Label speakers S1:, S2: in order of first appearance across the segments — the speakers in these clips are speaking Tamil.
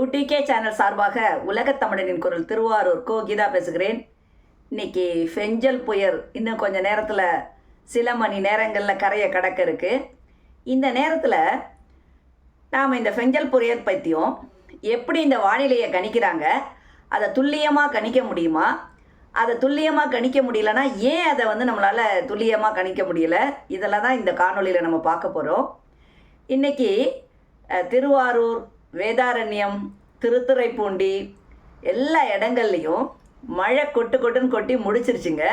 S1: யூடிகே சேனல் சார்பாக உலகத் தமிழனின் குரல் திருவாரூர் கோ கீதா பேசுகிறேன். இன்னைக்கு ஃபெஞ்சல் புயல் இன்னும் கொஞ்ச நேரத்தில் சில மணி நேரங்களில் கரையை கடக்க இருக்கு. இந்த நேரத்தில் நாம் இந்த ஃபெஞ்சல் புயல் பற்றியும் எப்படி இந்த வானிலையை கணிக்கிறாங்க அதை துல்லியமாக கணிக்க முடியுமா அதை துல்லியமாக கணிக்க முடியலன்னா ஏன் அதை வந்து நம்மளால் துல்லியமாக கணிக்க முடியல? இதெல்லாம் தான் இந்த காணொலியில் நம்ம பார்க்க போகிறோம் இன்றைக்கி திருவாரூர் வேதாரண்யம் திருத்துறைப்பூண்டி எல்லா இடங்கள்லையும் மழை கொட்டு கொட்டுன்னு கொட்டி முடிச்சிருச்சுங்க.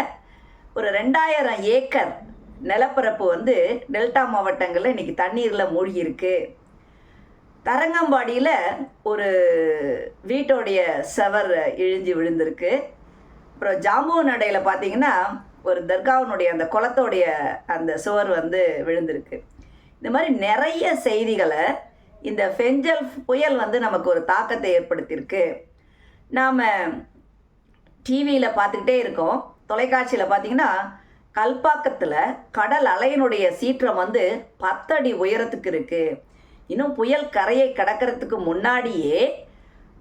S1: ஒரு ரெண்டாயிரம் ஏக்கர் நிலப்பரப்பு வந்து டெல்டா மாவட்டங்களில் இன்னைக்கு தண்ணீரில் மூழ்கி இருக்கு தரங்கம்பாடியில் ஒரு வீட்டோடைய செவர் இழிஞ்சு விழுந்திருக்கு. அப்புறம் ஜாம்பு நடையில் பார்த்தீங்கன்னா ஒரு தர்காவினுடைய அந்த குளத்தோடைய அந்த சுவர் வந்து விழுந்திருக்கு. இந்த மாதிரி நிறைய செய்திகளை இந்த ஃபெஞ்சல் புயல் வந்து நமக்கு ஒரு தாக்கத்தை ஏற்படுத்தியிருக்கு. நாம் டிவியில் பார்த்துக்கிட்டே இருக்கோம். தொலைக்காட்சியில் பார்த்தீங்கன்னா கல்பாக்கத்தில் கடல் அலையினுடைய சீற்றம் வந்து பத்தடி உயரத்துக்கு இருக்குது இன்னும் புயல் கரையை கடக்கிறதுக்கு முன்னாடியே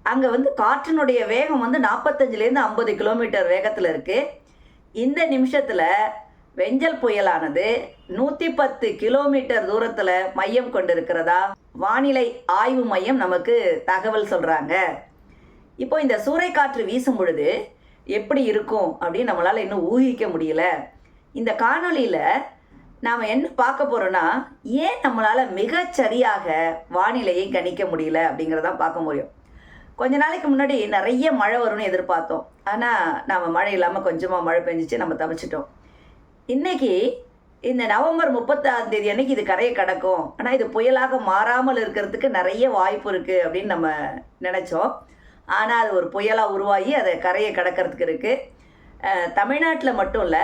S1: அங்கே வந்து காற்றினுடைய வேகம் வந்து நாற்பத்தஞ்சிலேருந்து ஐம்பது கிலோமீட்டர் வேகத்தில் இருக்குது இந்த நிமிஷத்தில் வெஞ்சல் புயலானது நூற்றி பத்து கிலோமீட்டர் தூரத்தில் மையம் கொண்டிருக்கிறதா? வானிலை ஆய்வு மையம் நமக்கு தகவல் சொல்கிறாங்க இப்போ இந்த சூறைக்காற்று வீசும் பொழுது எப்படி இருக்கும் அப்படின்னு நம்மளால் இன்னும் ஊகிக்க முடியல. இந்த காணொலியில் நாம் என்ன பார்க்க போகிறோன்னா ஏன் நம்மளால் மிகச்சரியாக வானிலையை கணிக்க முடியல அப்படிங்கிறதான் பார்க்க முடியும். கொஞ்ச நாளைக்கு முன்னாடி நிறைய மழை வரும்னு எதிர்பார்த்தோம். ஆனால் நாம் மழை இல்லாமல் கொஞ்சமாக மழை பெஞ்சிச்சு நம்ம தவிச்சிட்டோம். இன்னைக்கு இந்த நவம்பர் முப்பத்தாம் தேதி அன்னைக்கு இது கரையை கடக்கும். ஆனால் இது புயலாக மாறாமல் இருக்கிறதுக்கு நிறைய வாய்ப்பு இருக்குது அப்படின்னு நம்ம நினச்சோம். ஆனால் அது ஒரு புயலாக உருவாகி அதை கரையை கடக்கிறதுக்கு இருக்குது தமிழ்நாட்டில் மட்டும் இல்லை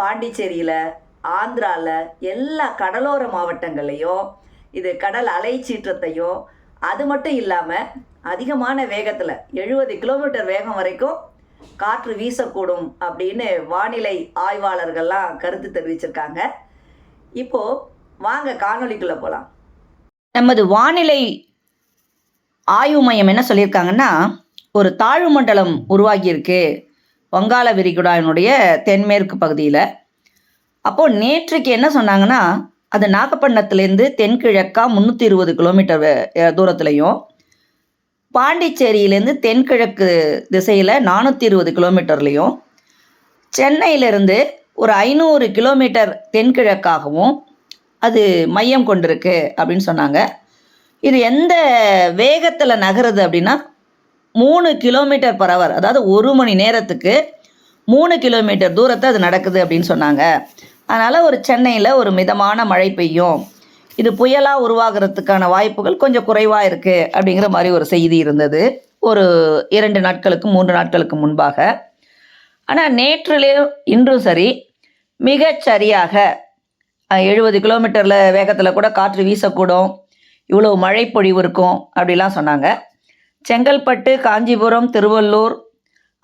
S1: பாண்டிச்சேரியில் ஆந்திராவில் எல்லா கடலோர மாவட்டங்கள்லையும் இது கடல் அலை சீற்றத்தையும் அது மட்டும் இல்லாமல் அதிகமான வேகத்தில் எழுபது கிலோமீட்டர் வேகம் வரைக்கும் காற்று வீசக்கூடும் அப்படின்னு வானிலை ஆய்வாளர்கள்லாம் கருத்து தெரிவிச்சிருக்காங்க. இப்போது வாங்க காணொளிக்குள்ளே போகலாம் நமது வானிலை ஆய்வு மையம் என்ன சொல்லியிருக்காங்கன்னா ஒரு தாழ்வு மண்டலம் உருவாகியிருக்கு. வங்காள விரிகுடாவினுடைய தென்மேற்கு பகுதியில். அப்போது நேற்றுக்கு என்ன சொன்னாங்கன்னா அது நாகப்பட்டினத்துலேருந்து தென்கிழக்கா முந்நூற்றி இருபது கிலோமீட்டர் தூரத்துலையும் பாண்டிச்சேரியிலேருந்து தென்கிழக்கு திசையில் நானூற்றி இருபது கிலோமீட்டர்லேயும் சென்னையிலிருந்து ஒரு ஐநூறு கிலோமீட்டர் தென்கிழக்காகவும் அது மையம் கொண்டிருக்கு அப்படின்னு சொன்னாங்க. இது எந்த வேகத்தில் நகருது அப்படின்னா மூணு கிலோமீட்டர் பர் அதாவது ஒரு மணி நேரத்துக்கு மூணு கிலோமீட்டர் தூரத்தை அது நடக்குது அப்படின்னு சொன்னாங்க. அதனால் ஒரு சென்னையில் ஒரு மிதமான மழை பெய்யும். இது புயலாக உருவாகிறதுக்கான வாய்ப்புகள் கொஞ்சம் குறைவாக இருக்குது அப்படிங்கிற மாதிரி ஒரு செய்தி இருந்தது. ஒரு இரண்டு நாட்களுக்கு மூன்று நாட்களுக்கு முன்பாக. ஆனால் நேற்றுலேயும் இன்றும் சரி மிகச்சரியாக எழுபது கிலோமீட்டரில் வேகத்தில் கூட காற்று வீசக்கூடும் இவ்வளோ மழை பொழிவு இருக்கும் அப்படிலாம் சொன்னாங்க. செங்கல்பட்டு காஞ்சிபுரம் திருவள்ளூர்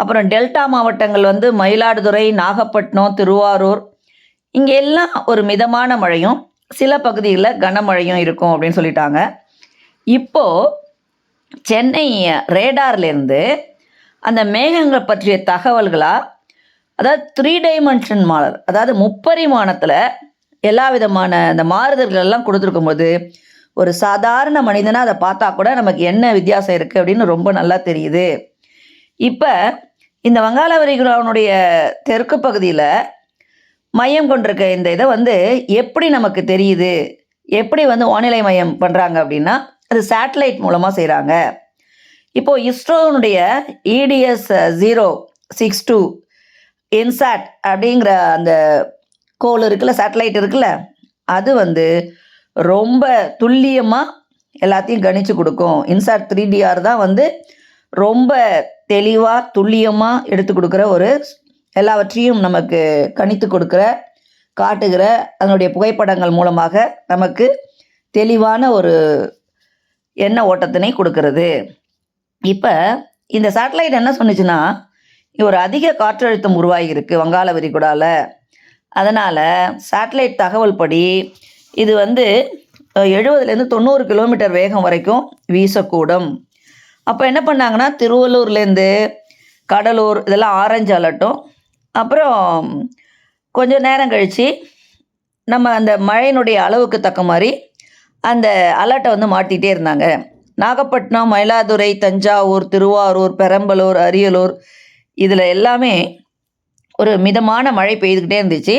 S1: அப்புறம் டெல்டா மாவட்டங்கள் வந்து மயிலாடுதுறை நாகப்பட்டினம் திருவாரூர் இங்கே எல்லாம் ஒரு மிதமான மழையும் சில பகுதிகளில் கனமழையும் இருக்கும் அப்படின்னு சொல்லிட்டாங்க. இப்போது சென்னை ரேடார்லேருந்து அந்த மேகங்கள் பற்றிய தகவல்களாக அதாவது த்ரீ டைமென்ஷன் மாடல் அதாவது முப்பரிமாணத்தில் எல்லா விதமான அந்த மாறுதல்கள் எல்லாம் கொடுத்துருக்கும்போது ஒரு சாதாரண மனிதனாக அதை பார்த்தா கூட நமக்கு என்ன வித்தியாசம் இருக்குது அப்படின்னு ரொம்ப நல்லா தெரியுது. இப்போ இந்த வங்காள விரிகுடாவினுடைய தெற்கு பகுதியில் மையம் கொண்டிருக்க இந்த இதை வந்து எப்படி நமக்கு தெரியுது? எப்படி வந்து வானிலை மையம் பண்ணுறாங்க அப்படின்னா அது சேட்டலைட் மூலமாக செய்கிறாங்க இப்போது இஸ்ரோனுடைய ETS zero six two INSAT அப்படிங்கிற அந்த கோல் இருக்குல்ல சேட்டலைட் இருக்குல்ல அது வந்து ரொம்ப துல்லியமாக எல்லாத்தையும் கணிச்சு கொடுக்கும். இன்சாட் த்ரீ டிஆர் தான் வந்து ரொம்ப தெளிவாக துல்லியமாக எடுத்து கொடுக்குற ஒரு எல்லாவற்றையும் நமக்கு கணித்து கொடுக்குற காட்டுகிற அதனுடைய புகைப்படங்கள் மூலமாக நமக்கு தெளிவான ஒரு எண்ண ஓட்டத்தினை கொடுக்கிறது. இப்போ இந்த சேட்டலைட் என்ன சொன்னுச்சுன்னா ஒரு அதிக காற்றழுத்தம் உருவாகியிருக்கு வங்காள விரிகுடாவில் அதனால் சேட்டலைட் தகவல் படி இது வந்து எழுபதுலேருந்து தொண்ணூறு கிலோமீட்டர் வேகம் வரைக்கும் வீசக்கூடும். அப்போ என்ன பண்ணாங்கன்னா திருவள்ளூர்லேருந்து கடலூர் இதெல்லாம் ஆரஞ்சு அலர்ட்டும் அப்புறம் கொஞ்சம் நேரம் கழித்து நம்ம அந்த மழையினுடைய அளவுக்கு தக்க மாதிரி அந்த அலர்ட்டை வந்து மாட்டிகிட்டே இருந்தாங்க. நாகப்பட்டினம் மயிலாதுறை தஞ்சாவூர் திருவாரூர் பெரம்பலூர் அரியலூர் இதில் எல்லாமே ஒரு மிதமான மழை பெய்துக்கிட்டே இருந்துச்சு.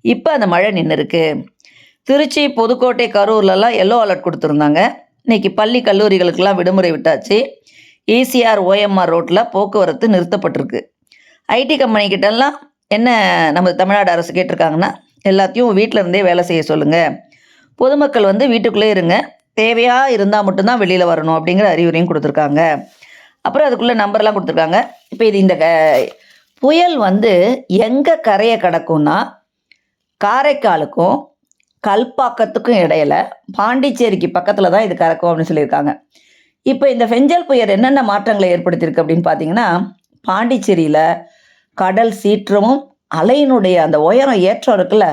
S1: இப்போ அந்த மழை நின்று இருக்கு திருச்சி புதுக்கோட்டை கரூர்லலாம் எல்லோ அலர்ட் கொடுத்துருந்தாங்க. இன்றைக்கி பள்ளி கல்லூரிகளுக்கெல்லாம் விடுமுறை விட்டாச்சு. ஈசிஆர் ஓஎம்ஆர் ரோட்டில் போக்குவரத்து நிறுத்தப்பட்டிருக்கு. ஐடி கம்பெனி கிட்டலாம் என்ன நம்ம தமிழ்நாடு அரசு கேட்டிருக்காங்கன்னா எல்லாத்தையும் வீட்டில் இருந்தே வேலை செய்ய சொல்லுங்கள் பொதுமக்கள் வந்து வீட்டுக்குள்ளே இருங்க. தேவையாக இருந்தால் மட்டும்தான் வெளியில் வரணும் அப்படிங்கிற அறிவுரையும் கொடுத்துருக்காங்க. அப்புறம் அதுக்குள்ளே நம்பர்லாம் கொடுத்துருக்காங்க. இப்போ இது இந்த க- புயல் வந்து எங்கே கரையை கடக்கும்னா காரைக்காலுக்கும் கல்பாக்கத்துக்கும் இடையில பாண்டிச்சேரிக்கு பக்கத்தில் தான் இது கறக்கும் அப்படின்னு சொல்லியிருக்காங்க. இப்போ இந்த ஃபெஞ்சல் புயல் என்னென்ன மாற்றங்களை ஏற்படுத்தியிருக்கு அப்படின்னு பார்த்தீங்கன்னா பாண்டிச்சேரியில் கடல் சீற்றமும் அலையினுடைய அந்த உயரம் ஏற்றம் இருக்குல்ல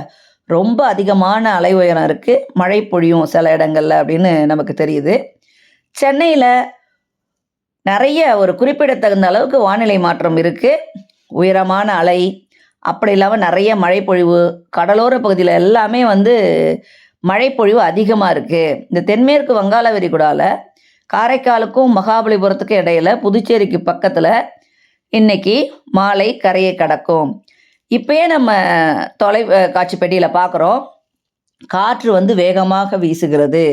S1: ரொம்ப அதிகமான அலை உயரம் இருக்குது மழை பொழியும் சில இடங்களில் அப்படின்னு நமக்கு தெரியுது. சென்னையில் நிறைய ஒரு குறிப்பிடத்தகுந்த அளவுக்கு வானிலை மாற்றம் இருக்குது உயரமான அலை அப்படி இல்லாமல் நிறைய மழைப்பொழிவு கடலோர பகுதியில் எல்லாமே வந்து மழைப்பொழிவு அதிகமாக இருக்குது இந்த தென்மேற்கு வங்காள விரிகுடாவில் காரைக்காலுக்கும் மகாபலிபுரத்துக்கும் இடையில புதுச்சேரிக்கு பக்கத்தில் இன்னைக்கு மாலை கரையை கடக்கும். இப்பயே நம்ம தொலை காட்சி பெட்டியில் பார்க்குறோம் காற்று வந்து வேகமாக வீசுகிறது.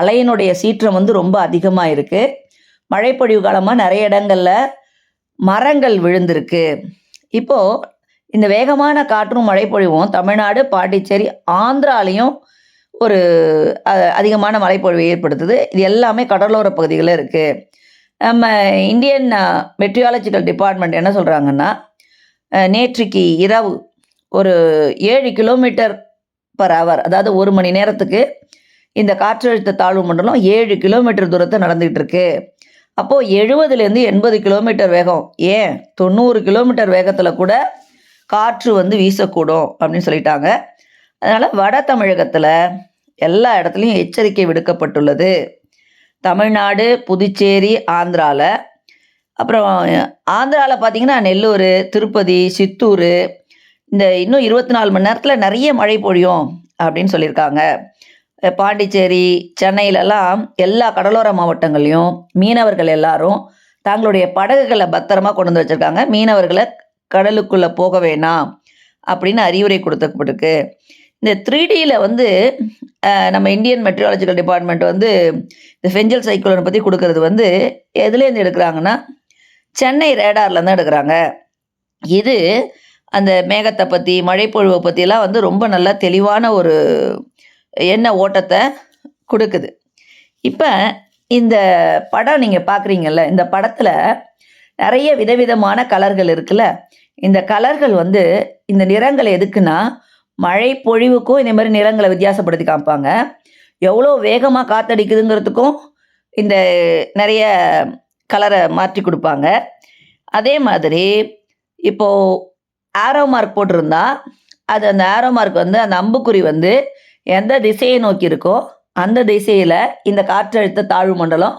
S1: அலையினுடைய சீற்றம் வந்து ரொம்ப அதிகமாக இருக்குது மழைப்பொழிவு காலமாக நிறைய இடங்களில் மரங்கள் விழுந்திருக்கு. இப்போது இந்த வேகமான காற்றும் மழைப்பொழிவும் தமிழ்நாடு பாண்டிச்சேரி ஆந்திராலையும் ஒரு அதிகமான மழைப்பொழிவை ஏற்படுத்துது. இது எல்லாமே கடலோர பகுதிகளில் இருக்குது நம்ம இந்தியன் மெட்ரியாலஜிக்கல் டிபார்ட்மெண்ட் என்ன சொல்கிறாங்கன்னா நேற்றுக்கு இரவு ஒரு ஏழு கிலோமீட்டர் பர் ஹவர் அதாவது ஒரு மணி நேரத்துக்கு இந்த காற்றழுத்த தாழ்வு மண்டலம் ஏழு கிலோமீட்டர் தூரத்தை நடந்துகிட்டு இருக்கு. அப்போது எழுபதுலேருந்து எண்பது கிலோமீட்டர் வேகம் ஏன்? தொண்ணூறு கிலோமீட்டர் வேகத்தில் கூட காற்று வந்து வீசக்கூடும் அப்படின்னு சொல்லிட்டாங்க. அதனால் வட தமிழகத்தில் எல்லா இடத்துலையும் எச்சரிக்கை விடுக்கப்பட்டுள்ளது. தமிழ்நாடு புதுச்சேரி ஆந்திராவில் அப்புறம் ஆந்திராவில் பார்த்தீங்கன்னா நெல்லூர் திருப்பதி சித்தூர் இந்த இன்னும் இருபத்தி நாலு மணி நேரத்தில் நிறைய மழை பொழியும் அப்படின்னு சொல்லியிருக்காங்க. பாண்டிச்சேரி சென்னையிலலாம் எல்லா கடலோர மாவட்டங்கள்லையும் மீனவர்கள் எல்லாரும் தங்களுடைய படகுகளை பத்திரமா கொண்டு வந்து வச்சுருக்காங்க. மீனவர்களை கடலுக்குள்ளே போக வேணாம் அப்படின்னு அறிவுரை கொடுக்கப்பட்டிருக்கு. இந்த த்ரீ டியில் வந்து நம்ம இந்தியன் மெட்ரியாலஜிக்கல் டிபார்ட்மெண்ட் வந்து இந்த ஃபெஞ்சல் சைக்கிளோனை பற்றி கொடுக்கறது வந்து எதுலேருந்து எடுக்கிறாங்கன்னா சென்னை ரேடாரில் தான் எடுக்கிறாங்க. இது அந்த மேகத்தை பற்றி மழைப்பொழிவை பற்றிலாம் வந்து ரொம்ப நல்லா தெளிவான ஒரு எண்ண ஓட்டத்தை கொடுக்குது. இப்போ இந்த படம் நீங்கள் பார்க்குறீங்கல்ல இந்த படத்தில் நிறைய விதவிதமான கலர்கள் இருக்குல்ல இந்த கலர்கள் வந்து இந்த நிறங்கள் எதுக்குன்னா மழை பொழிவுக்கும் இந்த மாதிரி நிறங்களை வித்தியாசப்படுத்தி காமிப்பாங்க. எவ்வளோ வேகமாக காத்தடிக்குதுங்கிறதுக்கும் இந்த நிறைய கலரை மாற்றி கொடுப்பாங்க. அதே மாதிரி இப்போது ஆரோ மார்க் போட்டிருந்தா அது அந்த ஆரோ மார்க் வந்து அந்த அம்புக்குறி வந்து எந்த திசையை நோக்கி இருக்கோ அந்த திசையில் இந்த காற்றழுத்த தாழ்வு மண்டலம்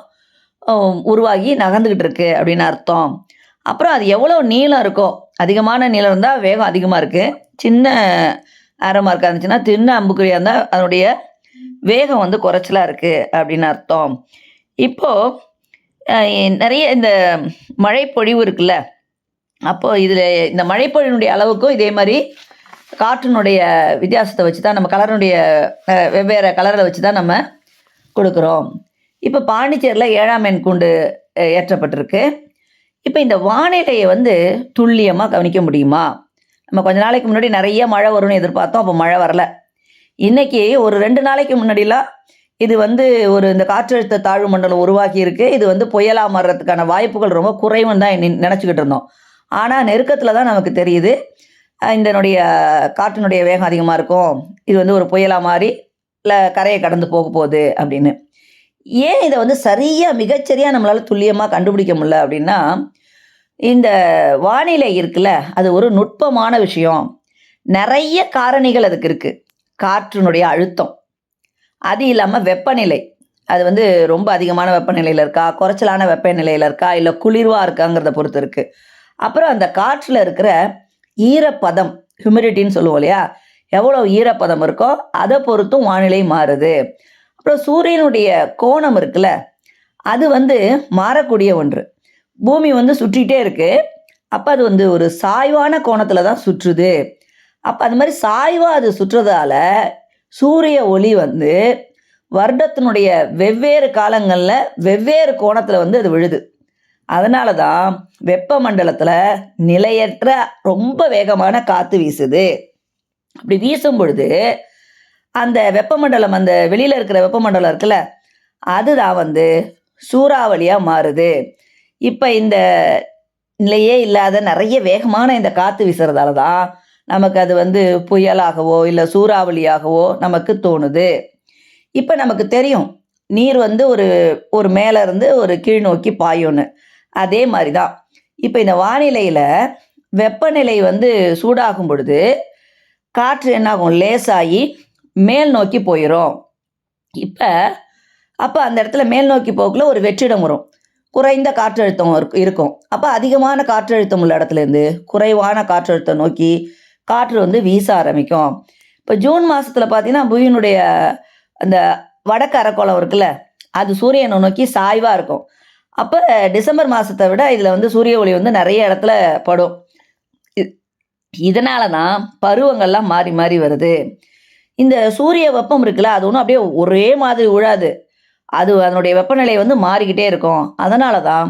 S1: உருவாகி நகர்ந்துக்கிட்டு இருக்கு அப்படின்னு அர்த்தம். அப்புறம் அது எவ்வளோ நீளம் இருக்கோ அதிகமான நீளம் இருந்தால் வேகம் அதிகமாக இருக்குது சின்ன ஆரோ மார்க்காக இருந்துச்சுன்னா சின்ன அம்புக்குறியாக இருந்தால் அதனுடைய வேகம் வந்து குறைச்சலாக இருக்குது அப்படின்னு அர்த்தம். இப்போது நிறைய இந்த மழைப்பொழிவு இருக்குல்ல அப்போது இதில் இந்த மழைப்பொழிவினுடைய அளவுக்கும் இதே மாதிரி காற்றினுடைய வித்தியாசத்தை வச்சு தான் நம்ம கலருடைய வெவ்வேறு கலரில் வச்சு தான் நம்ம கொடுக்குறோம். இப்போ பாண்டிச்சேரியில் ஏழாம் எண் கூண்டு ஏற்றப்பட்டிருக்கு. இப்போ இந்த வானிலையை வந்து துல்லியமாக கவனிக்க முடியுமா? நம்ம கொஞ்ச நாளைக்கு முன்னாடி நிறைய மழை வரும்னு எதிர்பார்த்தோம் அப்போ மழை வரல. இன்னைக்கு ஒரு ரெண்டு நாளைக்கு முன்னாடிலாம் இது வந்து ஒரு இந்த காற்றழுத்த தாழ்வு மண்டலம் உருவாக்கி இருக்கு. இது வந்து புயலா மாறுறதுக்கான வாய்ப்புகள் ரொம்ப குறைவுன்னு தான் நினச்சிக்கிட்டு இருந்தோம். ஆனால் நெருக்கத்தில் தான் நமக்கு தெரியுது. இதனுடைய காற்றினுடைய வேகம் அதிகமாக இருக்கும். இது வந்து ஒரு புயலாக மாறி இல்லை கரையை கடந்து போக போகுது அப்படின்னு. ஏன் இதை வந்து சரியாக மிகச்சரியாக நம்மளால் துல்லியமாக கண்டுபிடிக்க முடியல அப்படின்னா இந்த வானிலை இருக்குல்ல அது ஒரு நுட்பமான விஷயம். நிறைய காரணிகள் அதுக்கு இருக்குது காற்றினுடைய அழுத்தம். அது இல்லாமல் வெப்பநிலை. அது வந்து ரொம்ப அதிகமான வெப்பநிலையில் இருக்கா? குறைச்சலான வெப்பநிலையில் இருக்கா? இல்லை குளிர்வாக இருக்காங்கிறத பொறுத்து இருக்குது அப்புறம் அந்த காற்றில் இருக்கிற ஈரப்பதம் ஹியூமிடிட்டின்னு சொல்லுவோம் இல்லையா? எவ்வளோ ஈரப்பதம் இருக்கோ அதை பொறுத்தும் வானிலை மாறுது. அப்புறம் சூரியனுடைய கோணம் இருக்குல்ல அது வந்து மாறக்கூடிய ஒன்று. பூமி வந்து சுற்றிகிட்டே இருக்குது அப்போ அது வந்து ஒரு சாய்வான கோணத்தில் தான் சுற்றுது. அப்போ அது மாதிரி சாய்வாக அது சுற்றுறதால சூரிய ஒளி வந்து வருடத்தினுடைய வெவ்வேறு காலங்களில் வெவ்வேறு கோணத்தில் வந்து அது விழுது. அதனால தான் வெப்பமண்டலத்தில் நிலையற்ற ரொம்ப வேகமான காற்று வீசுது. அப்படி வீசும் பொழுது அந்த வெப்பமண்டலம் அந்த வெளியில் இருக்கிற வெப்பமண்டலம் இருக்குல்ல அதுதான் வந்து சூறாவளியாக மாறுது. இப்போ இந்த நிலையே இல்லாத நிறைய வேகமான இந்த காற்று வீசுறதால தான் நமக்கு அது வந்து புயலாகவோ இல்லை சூறாவளியாகவோ நமக்கு தோணுது. இப்போ நமக்கு தெரியும் நீர் வந்து ஒரு ஒரு மேலேருந்து ஒரு கீழ் நோக்கி பாயும்னு. அதே மாதிரி தான் இப்போ இந்த வானிலையில் வெப்பநிலை வந்து சூடாகும் பொழுது காற்று என்னாகும்? லேசாகி மேல் நோக்கி போயிடும் இப்போ அப்போ அந்த இடத்துல மேல் நோக்கி போக்குள்ள ஒரு வெற்றிடம் வரும். குறைந்த காற்றழுத்தம் இருக்கும். அப்போ அதிகமான காற்றழுத்தம் உள்ள இடத்துலேருந்து குறைவான காற்றழுத்தம் நோக்கி காற்று வந்து வீச ஆரம்பிக்கும். இப்போ ஜூன் மாதத்தில் பார்த்தீங்கன்னா புவியினுடைய அந்த வடக்கு அரைக்கோளம் இருக்குல்ல அது சூரியனை நோக்கி சாய்வாக இருக்கும். அப்போ டிசம்பர் மாதத்தை விட இதில் வந்து சூரிய ஒளி வந்து நிறைய இடத்துல படும். இதனால தான் பருவங்கள்லாம் மாறி மாறி வருது. இந்த சூரிய வெப்பம் இருக்குல்ல அது ஒன்றும் அப்படியே ஒரே மாதிரி விழாது அது அதனுடைய வெப்பநிலை வந்து மாறிக்கிட்டே இருக்கும். அதனால தான்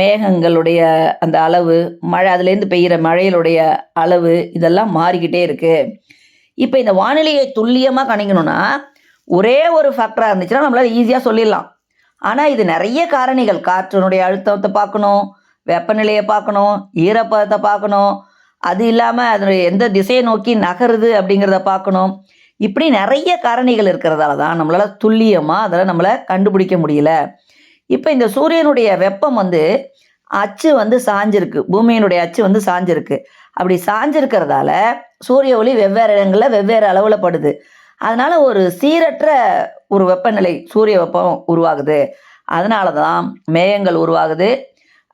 S1: மேகங்களுடைய அந்த அளவு மழை அதுலேருந்து பெய்கிற மழையினுடைய அளவு இதெல்லாம் மாறிக்கிட்டே இருக்கு. இப்போ இந்த வானிலையை துல்லியமாக கணிக்கணும்னா ஒரே ஒரு ஃபேக்டராக இருந்துச்சுன்னா நம்மளால ஈஸியாக சொல்லிடலாம். ஆனால் இது நிறைய காரணிகள். காற்றினுடைய அழுத்தத்தை பார்க்கணும் வெப்பநிலையை பார்க்கணும் ஈரப்பதத்தை பார்க்கணும். அது இல்லாமல் அதனுடைய எந்த திசையை நோக்கி நகருது அப்படிங்கிறத பார்க்கணும். இப்படி நிறைய காரணிகள் இருக்கிறதால தான் நம்மளால் துல்லியமாக அதில் நம்மளை கண்டுபிடிக்க முடியல. இப்போ இந்த சூரியனுடைய வெப்பம் வந்து அச்சு வந்து சாஞ்சிருக்கு. பூமியினுடைய அச்சு வந்து சாஞ்சிருக்கு. அப்படி சாஞ்சிருக்கிறதால சூரிய ஒளி வெவ்வேறு இடங்களில் வெவ்வேறு அளவில் படுது. அதனால் ஒரு சீரற்ற ஒரு வெப்பநிலை சூரிய வெப்பம் உருவாகுது. அதனால தான் மேகங்கள் உருவாகுது.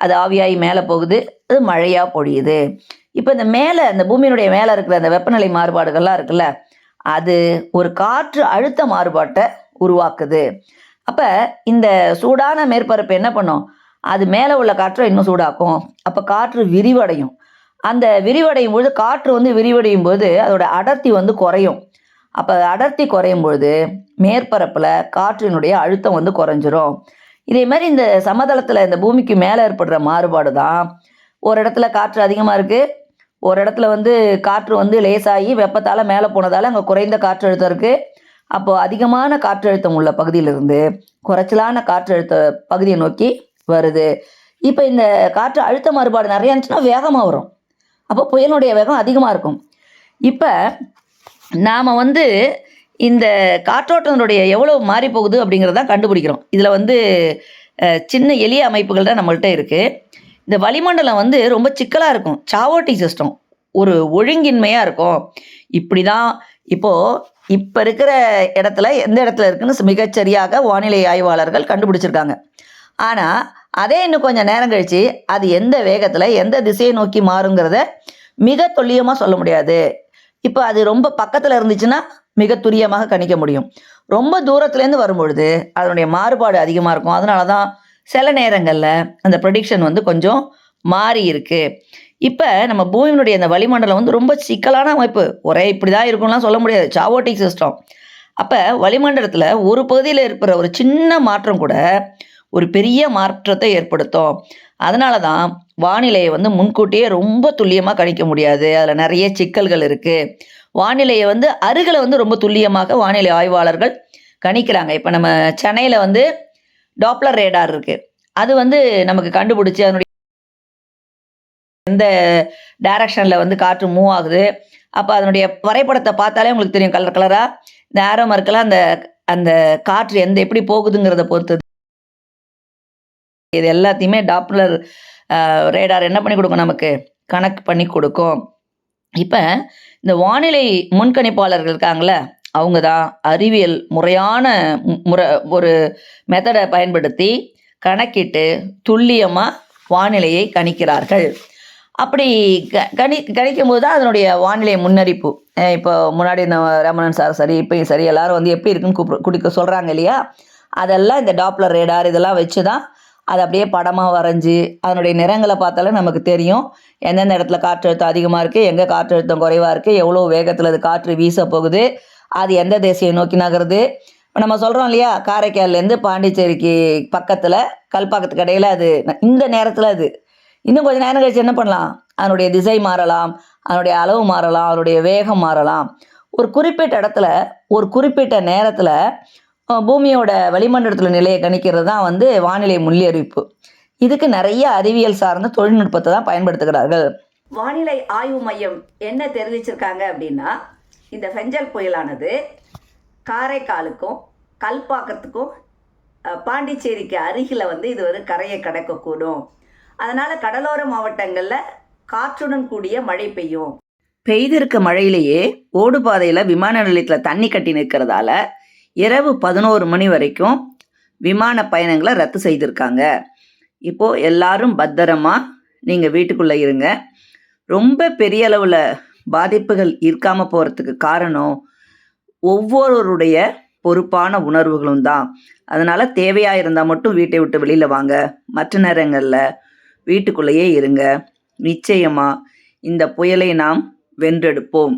S1: அது ஆவியாகி மேலே போகுது. அது மழையாக பொழியுது. இப்போ இந்த மேலே இந்த பூமியினுடைய மேலே இருக்கிற அந்த வெப்பநிலை மாறுபாடுகள்லாம் இருக்குல்ல அது ஒரு காற்று அழுத்த மாறுபாட்டை உருவாக்குது. அப்போ இந்த சூடான மேற்பரப்பு என்ன பண்ணும்? அது மேலே உள்ள காற்றை இன்னும் சூடாக்கும். அப்போ காற்று விரிவடையும். அந்த விரிவடையும் பொழுது காற்று வந்து விரிவடையும் போது அதோட அடர்த்தி வந்து குறையும். அப்போ அடர்த்தி குறையும் பொழுது மேற்பரப்பில் காற்றினுடைய அழுத்தம் வந்து குறைஞ்சிரும். இதே மாதிரி இந்த சமதளத்தில் இந்த பூமிக்கு மேலே ஏற்படுற மாறுபாடு தான் ஒரு இடத்துல காற்று அதிகமாக இருக்குது ஒரு இடத்துல வந்து காற்று வந்து லேசாகி வெப்பத்தால் மேலே போனதால் அங்கே குறைந்த காற்றழுத்தம் இருக்குது அப்போது அதிகமான காற்றழுத்தம் உள்ள பகுதியிலிருந்து குறைச்சலான காற்றழுத்த பகுதியை நோக்கி வருது. இப்போ இந்த காற்று அழுத்த மாறுபாடு நிறைய இருந்துச்சுன்னா வேகமாக வரும். அப்போ புயலுடைய வேகம் அதிகமாக இருக்கும். இப்போ நாம் வந்து இந்த காற்றோட்டத்தினுடைய எவ்வளோ மாறி போகுது அப்படிங்கிறத கண்டுபிடிக்கிறோம். இதில் வந்து சின்ன எளிய அமைப்புகள் தான் நம்மள்கிட்ட இருக்குது இந்த வளிமண்டலம் வந்து ரொம்ப சிக்கலாக இருக்கும். Chaotic system. ஒரு ஒழுங்கின்மையாக இருக்கும். இப்படி தான் இப்போது இப்போ இருக்கிற இடத்துல எந்த இடத்துல இருக்குன்னு மிகச்சரியாக வானிலை ஆய்வாளர்கள் கண்டுபிடிச்சிருக்காங்க. ஆனால் அதே இன்னும் கொஞ்சம் நேரம் கழித்து அது எந்த வேகத்தில் எந்த திசையை நோக்கி மாறுங்கிறத மிக துல்லியமாக சொல்ல முடியாது. இப்போ அது ரொம்ப பக்கத்தில் இருந்துச்சுன்னா மிக துரியமாக கணிக்க முடியும். ரொம்ப தூரத்துலேருந்து வரும்பொழுது அதனுடைய மாறுபாடு அதிகமாக இருக்கும். அதனால தான் சில நேரங்களில் அந்த ப்ரொடிக்ஷன் வந்து கொஞ்சம் மாறி இருக்கு. இப்போ நம்ம பூமியினுடைய அந்த வளிமண்டலம் வந்து ரொம்ப சிக்கலான அமைப்பு. ஒரே இப்படி தான் இருக்கும்லாம் சொல்ல முடியாது. சாவோட்டிக் சிஸ்டம் அப்போ வளிமண்டலத்தில் ஒரு பகுதியில் இருக்கிற ஒரு சின்ன மாற்றம் கூட ஒரு பெரிய மாற்றத்தை ஏற்படுத்தும். அதனால தான் வானிலையை வந்து முன்கூட்டியே ரொம்ப துல்லியமாக கணிக்க முடியாது. அதில் நிறைய சிக்கல்கள் இருக்குது வானிலையை வந்து அருகில் வந்து ரொம்ப துல்லியமாக வானிலை ஆய்வாளர்கள் கணிக்கிறாங்க. இப்போ நம்ம சென்னையில் வந்து டாப்ளர் ரேடார் இருக்குது அது வந்து நமக்கு கண்டுபிடிச்சி அதனுடைய எந்த டைரக்ஷனில் வந்து காற்று மூவ் ஆகுது. அப்போ அதனுடைய வரைபடத்தை பார்த்தாலே உங்களுக்கு தெரியும் கலர் கலராக இந்த ஆரோ மார்க்கெல்லாம் அந்த அந்த காற்று எந்த எப்படி போகுதுங்கிறத பொறுத்தது இது எல்லாத்தையுமே டாப்ளர் ரேடார் என்ன பண்ணி கொடுக்கும் நமக்கு? கணக்கு பண்ணி கொடுக்கும். இப்போ இந்த வானிலை முன்கணிப்பாளர்கள் இருக்காங்களே அவங்க தான் அறிவியல் முறையான முறை ஒரு மெத்தடை பயன்படுத்தி கணக்கிட்டு துல்லியமாக வானிலையை கணிக்கிறார்கள். அப்படி க கணி கணிக்கும் போது தான் அதனுடைய வானிலை முன்னறிப்பு. இப்போ முன்னாடி இந்த ரமணன் சார் சரி இப்பயும் சரி எல்லாரும் வந்து எப்படி இருக்குன்னு கூப்பிட குடிக்க சொல்கிறாங்க இல்லையா? அதெல்லாம் இந்த டாப்ளர் ரேடார் இதெல்லாம் வச்சு தான் அதை அப்படியே படமாக வரைஞ்சி அதனுடைய நிறங்களை பார்த்தாலே நமக்கு தெரியும். எந்தெந்த இடத்துல காற்றழுத்தம் அதிகமாக இருக்குது எங்கே காற்றழுத்தம் குறைவாக இருக்குது எவ்வளோ வேகத்தில் அது காற்று வீச போகுது அது எந்த திசையை நோக்கி நகருது? நம்ம சொல்கிறோம் இல்லையா காரைக்கால்லேருந்து பாண்டிச்சேரிக்கு பக்கத்தில் கல்பாக்கத்துக்கு இடையில் அது இந்த நேரத்தில் அது. இன்னும் கொஞ்சம் நேரம் கழிச்சு என்ன பண்ணலாம்? அதனுடைய திசை மாறலாம் அதனுடைய அளவு மாறலாம் அதனுடைய வேகம் மாறலாம். ஒரு குறிப்பிட்ட இடத்துல ஒரு குறிப்பிட்ட நேரத்தில் பூமியோட வளிமண்டலத்தில் நிலையை கணிக்கிறது தான் வந்து வானிலை முன்னறிவிப்பு. இதுக்கு நிறைய அறிவியல் சார்ந்த தொழில்நுட்பத்தை தான் பயன்படுத்துகிறார்கள். வானிலை ஆய்வு மையம் என்ன தெரிவிச்சிருக்காங்க அப்படின்னா இந்த ஃபெஞ்சல் புயலானது காரைக்காலுக்கும் கல்பாக்கத்துக்கும் பாண்டிச்சேரிக்கு அருகில் வந்து இது ஒரு கரையை கடக்கக்கூடும். அதனால் கடலோர மாவட்டங்களில் காற்றுடன் கூடிய மழை பெய்யும். பெய்திருக்க மழையிலேயே ஓடுபாதையில் விமான நிலையத்தில் தண்ணி கட்டி நிற்கிறதால இரவு பதினோரு மணி வரைக்கும் விமான பயணங்களை ரத்து செய்திருக்காங்க. இப்போது எல்லாரும் பத்திரமா நீங்கள் வீட்டுக்குள்ளே இருங்க. ரொம்ப பெரிய அளவில் பாதிப்புகள் இருக்காமல் போகிறதுக்கு காரணம் ஒவ்வொருவருடைய பொறுப்பான உணர்வுகளும் தான். அதனால் தேவையாக இருந்தால் மட்டும் வீட்டை விட்டு வெளியில் வாங்க. மற்ற நேரங்களில் வீட்டுக்குள்ளேயே இருங்க. நிச்சயமாக இந்த புயலை நாம் வென்றெடுப்போம்.